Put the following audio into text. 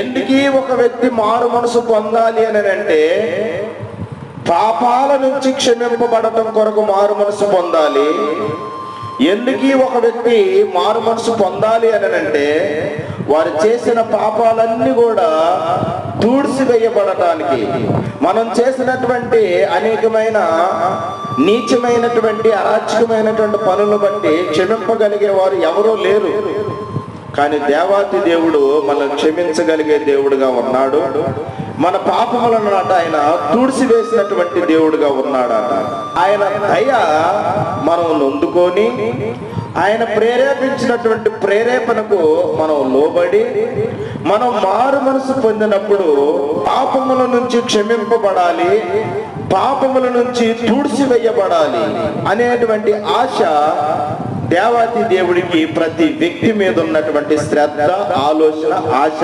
ఎందుకీ ఒక వ్యక్తి మారు మనసు పొందాలి అని అంటే పాపాల నుంచి క్షమింపబడటం కొరకు మారు మనసు పొందాలి. ఎందుకీ ఒక వ్యక్తి మారు మనసు పొందాలి అని అంటే వారు చేసిన పాపాలన్నీ కూడా తూడ్సివేయబడటానికి. మనం చేసినటువంటి అనేకమైన నీచమైనటువంటి అరాచకమైనటువంటి పనులు బట్టి క్షమింపగలిగే వారు ఎవరూ లేరు. కానీ దేవాతి దేవుడు మనల్ని క్షమించగలిగే దేవుడుగా ఉన్నాడు. మన పాపములను అట ఆయన తుడిసివేసినటువంటి దేవుడుగా ఉన్నాడట ఆయన దయ మనం నొందుకొని ఆయన ప్రేరేపించినటువంటి ప్రేరేపణకు మనం లోబడి మనం మారు మనసు పొందినప్పుడు పాపముల నుంచి క్షమింపబడాలి పాపముల నుంచి తుడిసివేయబడాలి అనేటువంటి ఆశ దేవాతి దేవుడికి ప్రతి వ్యక్తి మీద ఉన్నటువంటి శ్రద్ధ ఆలోచన ఆశ.